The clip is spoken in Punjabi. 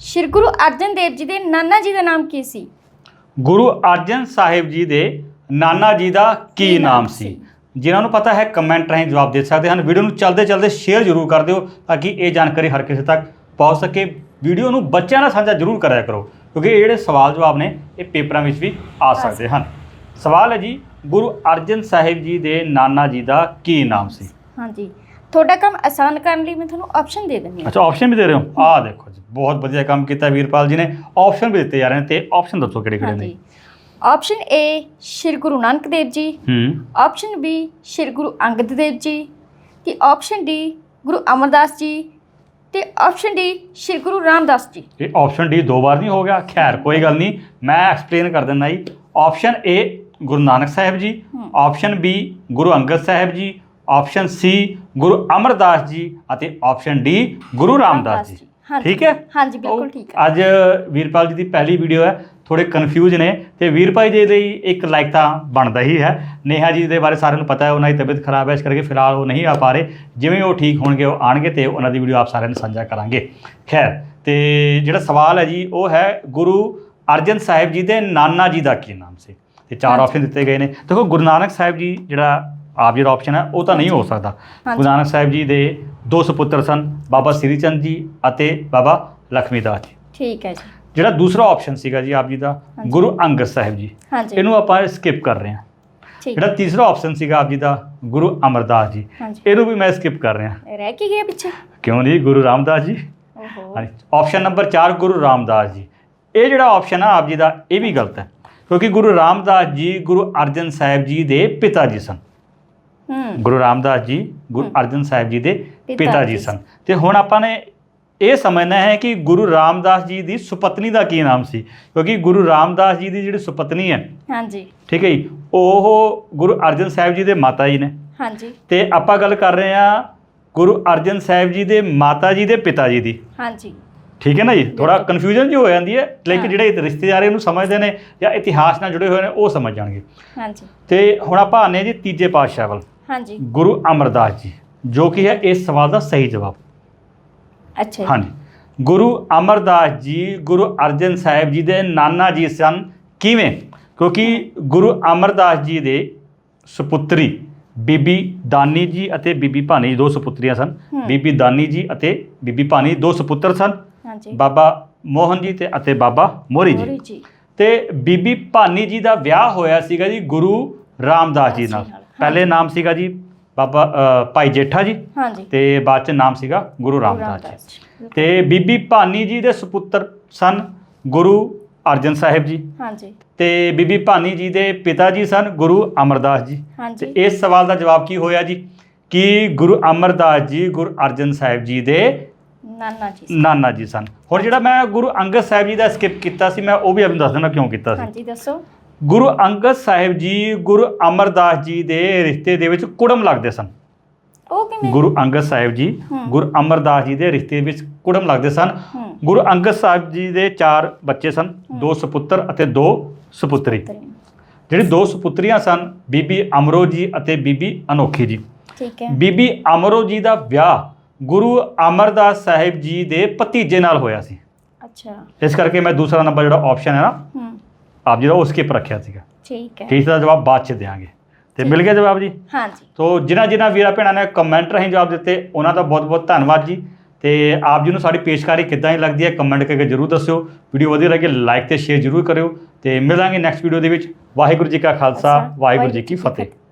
ਸ਼੍ਰੀ ਗੁਰੂ ਅਰਜਨ ਦੇਵ ਜੀ ਦੇ ਨਾਨਾ ਜੀ ਦਾ ਨਾਮ ਕੀ ਸੀ? ਗੁਰੂ ਅਰਜਨ ਸਾਹਿਬ ਜੀ ਦੇ ਨਾਨਾ ਜੀ ਦਾ ਕੀ ਨਾਮ ਸੀ? ਜਿਨ੍ਹਾਂ ਨੂੰ ਪਤਾ ਹੈ ਕਮੈਂਟ ਰਾਹੀਂ ਜਵਾਬ ਦੇ ਸਕਦੇ ਹਨ। ਵੀਡੀਓ ਨੂੰ ਚਲਦੇ ਚਲਦੇ ਸ਼ੇਅਰ ਜ਼ਰੂਰ ਕਰ ਦਿਓ ਤਾਂ ਕਿ ਇਹ ਜਾਣਕਾਰੀ ਹਰ ਕਿਸੇ ਤੱਕ ਪਹੁੰਚ ਸਕੇ। ਵੀਡੀਓ ਨੂੰ ਬੱਚਿਆਂ ਨਾਲ ਸਾਂਝਾ ਜ਼ਰੂਰ ਕਰਿਆ ਕਰੋ ਕਿਉਂਕਿ ਇਹ ਜਿਹੜੇ ਸਵਾਲ ਜਵਾਬ ਨੇ ਇਹ ਪੇਪਰਾਂ ਵਿੱਚ ਵੀ ਆ ਸਕਦੇ ਹਨ। ਸਵਾਲ ਹੈ ਜੀ ਗੁਰੂ ਅਰਜਨ ਸਾਹਿਬ ਜੀ ਦੇ ਨਾਨਾ ਜੀ ਦਾ ਕੀ ਨਾਮ ਸੀ? ਹਾਂਜੀ। ਤੁਹਾਡਾ ਕੰਮ ਆਸਾਨ ਕਰਨ ਲਈ ਮੈਂ ਤੁਹਾਨੂੰ ਆਪਸ਼ਨ ਦੇ ਦਿੰਦੀ ਹਾਂ। ਅੱਛਾ ਆਪਸ਼ਨ ਵੀ ਦੇ ਰਹੇ ਹੋ? ਆਹ ਦੇਖੋ ਜੀ ਬਹੁਤ ਵਧੀਆ ਕੰਮ ਕੀਤਾ ਵੀਰਪਾਲ ਜੀ ਨੇ। ਆਪਸ਼ਨ ਵੀ ਦਿੱਤੇ ਜਾ ਰਹੇ ਨੇ ਤੇ ਆਪਸ਼ਨ ਦੱਸੋ ਕਿਹੜੇ ਕਿਹੜੇ ਨੇ। ਆਪਸ਼ਨ ਏ ਸ਼੍ਰੀ ਗੁਰੂ ਨਾਨਕ ਦੇਵ ਜੀ। ਹੂੰ। Option B Shri Guru Angad Dev ji. ਤੇ ਆਪਸ਼ਨ ਡੀ ਗੁਰੂ ਅਮਰਦਾਸ ਜੀ। ਤੇ ਆਪਸ਼ਨ ਡੀ ਸ਼੍ਰੀ ਗੁਰੂ ਰਾਮਦਾਸ ਜੀ। ਇਹ ਆਪਸ਼ਨ ਡੀ ਦੋ ਵਾਰ ਨਹੀਂ ਹੋ ਗਿਆ। ਖੈਰ ਕੋਈ ਗੱਲ ਨਹੀਂ। ਮੈਂ ਐਕਸਪਲੇਨ ਕਰ ਦਿੰਦਾ ਜੀ। Option A Guru Nanak Sahib ji. Option B Guru Angad Sahib ji. Option C ਗੁਰੂ ਅਮਰਦਾਸ ਜੀ ਅਤੇ ਆਪਸ਼ਨ ਡੀ ਗੁਰੂ ਰਾਮਦਾਸ ਜੀ। ਹਾਂਜੀ ਠੀਕ ਹੈ? ਹਾਂਜੀ ਬਿਲਕੁਲ ਠੀਕ ਹੈ। ਅੱਜ ਵੀਰਪਾਲ ਜੀ ਦੀ ਪਹਿਲੀ ਵੀਡੀਓ ਹੈ ਥੋੜੇ ਕਨਫਿਊਜ਼ ਨੇ ਤੇ ਵੀਰਪਾਲ ਜੀ ਲਈ ਇੱਕ ਲਾਈਕ ਤਾਂ ਬਣਦਾ ਹੀ ਹੈ। ਨੇਹਾ ਜੀ ਦੇ ਬਾਰੇ ਸਾਰਿਆਂ ਨੂੰ ਪਤਾ ਹੈ ਉਹਨਾਂ ਦੀ ਤਬੀਅਤ ਖਰਾਬ ਹੈ ਇਸ ਕਰਕੇ ਫਿਲਹਾਲ ਉਹ ਨਹੀਂ ਆ ਪਾ ਰਹੇ। ਜਿਵੇਂ ਉਹ ਠੀਕ ਹੋਣਗੇ ਉਹ ਆਣਗੇ ਤੇ ਉਹਨਾਂ ਦੀ ਵੀਡੀਓ ਆਪ ਸਾਰਿਆਂ ਨੂੰ ਸਾਂਝਾ ਕਰਾਂਗੇ। ਖੈਰ ਤੇ ਜਿਹੜਾ ਸਵਾਲ ਹੈ ਜੀ ਉਹ ਹੈ ਗੁਰੂ ਅਰਜਨ ਸਾਹਿਬ ਜੀ ਦੇ ਨਾਨਾ ਜੀ ਦਾ ਕੀ ਨਾਮ ਸੀ? ਤੇ ਚਾਰ ਹਾਂਜੀ। ਆਪਸ਼ਨ ਦਿੱਤੇ ਗਏ ਨੇ। ਦੇਖੋ ਗੁਰੂ ਨਾਨਕ ਸਾਹਿਬ ਜੀ ਜਿਹੜਾ ਆਪ ਜਿਹੜਾ ਆਪਸ਼ਨ ਹੈ ਉਹ ਤਾਂ ਨਹੀਂ ਹੋ ਸਕਦਾ। ਗੁਰੂ ਨਾਨਕ ਸਾਹਿਬ ਜੀ ਦੇ ਦੋ ਸੁਪੁੱਤਰ ਸਨ ਬਾਬਾ ਸ੍ਰੀ ਚੰਦ ਜੀ ਅਤੇ ਬਾਬਾ ਲਖਮੀ ਦਾਸ ਜੀ। ਠੀਕ ਹੈ ਜੀ। ਜਿਹੜਾ ਦੂਸਰਾ ਆਪਸ਼ਨ ਸੀਗਾ ਜੀ ਆਪ ਜੀ ਦਾ। ਗੁਰੂ ਅੰਗਦ ਸਾਹਿਬ ਜੀ। ਇਹਨੂੰ ਆਪਾਂ ਸਕਿਪ ਕਰ ਰਹੇ ਹਾਂ। ਜਿਹੜਾ ਤੀਸਰਾ ਆਪਸ਼ਨ ਸੀਗਾ ਆਪ ਜੀ ਦਾ ਗੁਰੂ ਅਮਰਦਾਸ ਜੀ। ਇਹਨੂੰ ਵੀ ਮੈਂ ਸਕਿਪ ਕਰ ਰਿਹਾ। ਰਹਿ ਕੀ ਗਿਆ ਪਿੱਛੇ? ਕਿਉਂ ਨਹੀਂ ਗੁਰੂ ਰਾਮਦਾਸ ਜੀ। ਓਹੋ। ਆਪਸ਼ਨ ਨੰਬਰ 4 ਗੁਰੂ ਰਾਮਦਾਸ ਜੀ। ਇਹ ਜਿਹੜਾ ਆਪਸ਼ਨ ਆ ਆਪ ਜੀ ਦਾ ਇਹ ਵੀ ਗਲਤ ਹੈ। ਕਿਉਂਕਿ ਗੁਰੂ ਰਾਮਦਾਸ ਜੀ ਗੁਰੂ ਅਰਜਨ ਸਾਹਿਬ ਜੀ ਦੇ ਪਿਤਾ ਜੀ ਸਨ। ਗੁਰੂ ਰਾਮਦਾਸ ਜੀ ਗੁਰੂ। ਅਰਜਨ ਸਾਹਿਬ ਜੀ ਦੇ ਪਿਤਾ ਜੀ ਸਨ। ਤੇ ਹੁਣ ਆਪਾਂ ਨੇ ਇਹ ਸਮਝਣਾ ਹੈ ਕਿ ਗੁਰੂ ਰਾਮਦਾਸ ਜੀ ਦੀ ਸੁਪਤਨੀ ਦਾ ਕੀ ਨਾਮ ਸੀ? ਕਿਉਂਕਿ ਗੁਰੂ ਰਾਮਦਾਸ ਜੀ ਦੀ ਜਿਹੜੀ ਸੁਪਤਨੀ ਹੈ ਹਾਂਜੀ। ਠੀਕ ਹੈ ਜੀ? ਉਹ ਗੁਰੂ ਅਰਜਨ ਸਾਹਿਬ ਜੀ ਦੇ ਮਾਤਾ ਜੀ ਨੇ। ਹਾਂਜੀ। ਤੇ ਆਪਾਂ ਗੱਲ ਕਰ ਰਹੇ ਹਾਂ ਗੁਰੂ ਅਰਜਨ ਸਾਹਿਬ ਜੀ ਦੇ ਮਾਤਾ ਜੀ ਦੇ ਪਿਤਾ ਜੀ ਦੀ। ਹਾਂਜੀ। ਠੀਕ ਹੈ ਨਾ ਜੀ? ਥੋੜਾ। ਕਨਫਿਊਜ਼ਨ ਜੀ ਹੋ ਜਾਂਦੀ ਹੈ ਲੇਕਿਨ। ਜਿਹੜੇ ਰਿਸ਼ਤੇਦਾਰ ਇਹਨੂੰ ਸਮਝਦੇ ਨੇ ਜਾਂ ਇਤਿਹਾਸ ਨਾਲ ਜੁੜੇ ਹੋਏ ਨੇ ਉਹ ਸਮਝ ਜਾਣਗੇ। ਹਾਂਜੀ। ਤੇ ਹੁਣ ਆਪਾਂ ਆਨੇ ਜੀ ਤੀਜੇ ਪਾਤਸ਼ਾਹ ਵੱਲ। ਹਾਂਜੀ। ਗੁਰੂ ਅਮਰਦਾਸ ਜੀ ਜੋ ਕਿ ਹੈ ਇਸ ਸਵਾਲ ਦਾ ਸਹੀ ਜਵਾਬ। ਅੱਛਾ ਜੀ। ਹਾਂਜੀ। ਗੁਰੂ ਅਮਰਦਾਸ ਜੀ ਗੁਰੂ ਅਰਜਨ ਸਾਹਿਬ ਜੀ ਦੇ ਨਾਨਾ ਜੀ ਸਨ। ਕਿਵੇਂ? ਕਿਉਂਕਿ ਗੁਰੂ ਅਮਰਦਾਸ ਜੀ ਦੇ ਸੁਪੁੱਤਰੀ ਬੀਬੀ ਦਾਨੀ ਜੀ ਅਤੇ ਬੀਬੀ ਭਾਨੀ ਜੀ ਦੋ ਸੁਪੁੱਤਰੀਆਂ ਸਨ। ਹੂੰ। ਬੀਬੀ ਦਾਨੀ ਜੀ ਅਤੇ ਬੀਬੀ ਭਾਨੀ ਦੋ ਸੁਪੁੱਤਰ ਸਨ। ਹਾਂਜੀ। ਬਾਬਾ ਮੋਹਨ ਜੀ ਤੇ ਅਤੇ ਬਾਬਾ ਮੋਰੀ ਜੀ। ਜੀ। ਤੇ ਬੀਬੀ ਭਾਨੀ ਜੀ ਦਾ ਵਿਆਹ ਹੋਇਆ ਸੀਗਾ ਜੀ ਗੁਰੂ ਰਾਮਦਾਸ ਜੀ ਨਾਲ, ਪਹਿਲੇ ਨਾਮ ਸੀਗਾ ਜੀ ਬਾਬਾ ਅ, ਭਾਈ ਜੇਠਾ ਜੀ ਹਾਂਜੀ। ਤੇ ਬਾਅਦ ਚ ਨਾਮ ਸੀਗਾ ਗੁਰੂ ਰਾਮਦਾਸ ਜੀ। ਰਾਮਦਾਸ ਜੀ। ਤੇ ਬੀਬੀ ਭਾਨੀ ਜੀ ਦੇ ਸੁਪੁੱਤਰ ਸਨ ਗੁਰੂ ਅਰਜਨ ਸਾਹਿਬ ਜੀ। ਹਾਂਜੀ। ਤੇ ਬੀਬੀ ਭਾਨੀ ਜੀ ਦੇ ਪਿਤਾ ਜੀ ਸਨ ਗੁਰੂ ਅਮਰਦਾਸ ਜੀ। ਤੇ ਹਾਂਜੀ ਇਸ ਸਵਾਲ ਦਾ ਜਵਾਬ ਕੀ ਹੋਇਆ ਜੀ? ਕਿ ਗੁਰੂ ਅਮਰਦਾਸ ਜੀ ਗੁਰੂ ਅਰਜਨ ਸਾਹਿਬ ਜੀ ਦੇ ਨਾਨਾ ਜੀ ਨਾਨਾ ਜੀ ਸਨ। ਹੁਣ ਜਿਹੜਾ ਮੈਂ ਗੁਰੂ ਅੰਗਦ ਸਾਹਿਬ ਜੀ ਦਾ ਸਕਿਪ ਕੀਤਾ ਸੀ ਮੈਂ ਉਹ ਵੀ ਆਪਨੂੰ ਦੱਸ ਦੇਣਾ ਕਿਉਂ ਕੀਤਾ ਸੀ। ਹਾਂਜੀ ਦੱਸੋ। ਗੁਰੂ ਅੰਗਦ ਸਾਹਿਬ ਜੀ ਗੁਰੂ ਅਮਰਦਾਸ ਜੀ ਦੇ ਰਿਸ਼ਤੇ ਦੇ ਵਿੱਚ ਕੁੜਮ ਲੱਗਦੇ ਸਨ। ਉਹ ਕਿਵੇਂ? ਗੁਰੂ ਅੰਗਦ ਸਾਹਿਬ ਜੀ। ਗੁਰੂ ਅਮਰਦਾਸ ਜੀ ਦੇ ਰਿਸ਼ਤੇ ਵਿੱਚ ਕੁੜਮ ਲੱਗਦੇ ਸਨ। ਗੁਰੂ ਅੰਗਦ ਸਾਹਿਬ ਜੀ ਦੇ ਚਾਰ ਬੱਚੇ ਸਨ ਦੋ ਸੁਪੁੱਤਰ ਅਤੇ ਦੋ ਸੁਪੁੱਤਰੀ। ਜਿਹੜੀ ਦੋ ਸੁਪੁੱਤਰੀਆਂ ਸਨ ਬੀਬੀ ਅਮਰੋ ਜੀ ਅਤੇ ਬੀਬੀ ਅਨੋਖੀ ਜੀ। ਠੀਕ ਹੈ। ਬੀਬੀ ਅਮਰੋ ਜੀ ਦਾ ਵਿਆਹ ਗੁਰੂ ਅਮਰਦਾਸ ਸਾਹਿਬ ਜੀ ਦੇ ਭਤੀਜੇ ਨਾਲ ਹੋਇਆ ਸੀ। ਅੱਛਾ। ਇਸ ਕਰਕੇ ਮੈਂ ਦੂਸਰਾ ਨੰਬਰ ਜਿਹੜਾ ਆਪਸ਼ਨ ਹੈ ਨਾ ਆਪ ਜਿਹੜਾ ਉਹ ਸਕਿਪ ਰੱਖਿਆ ਸੀਗਾ। ਠੀਕ ਹੈ। ਤੀਸਰਾ ਜਵਾਬ ਬਾਅਦ ਚ ਦੇਵਾਂਗੇ ਤੇ ਮਿਲ ਗਿਆ ਜਵਾਬ ਜੀ? ਹਾਂਜੀ। ਤੋ ਜਿਨ੍ਹਾਂ ਜਿਨ੍ਹਾਂ ਵੀਰਾਂ ਭੈਣਾਂ ਨੇ ਕਮੈਂਟ ਰਾਹੀਂ ਜਵਾਬ ਦਿੱਤੇ ਉਹਨਾਂ ਦਾ ਬਹੁਤ ਬਹੁਤ ਧੰਨਵਾਦ ਜੀ। ਤੇ ਆਪ ਜੀ ਨੂੰ ਸਾਡੀ ਪੇਸ਼ਕਾਰੀ ਕਿੱਦਾਂ ਹੀ ਲੱਗਦੀ ਹੈ ਕਮੈਂਟ ਕਰਕੇ ਜਰੂਰ ਦੱਸਿਓ। ਵੀਡੀਓ ਵਧੀਆ ਲੱਗੇ ਲਾਈਕ ਤੇ ਸ਼ੇਅਰ ਜਰੂਰ ਕਰਿਓ। ਤੇ ਮਿਲਾਂਗੇ ਨੈਕਸਟ ਵੀਡੀਓ ਦੇ ਵਿੱਚ। ਵਾਹਿਗੁਰੂ ਜੀ ਕਾ ਖਾਲਸਾ ਵਾਹਿਗੁਰੂ ਜੀ ਕੀ ਫਤਿਹ।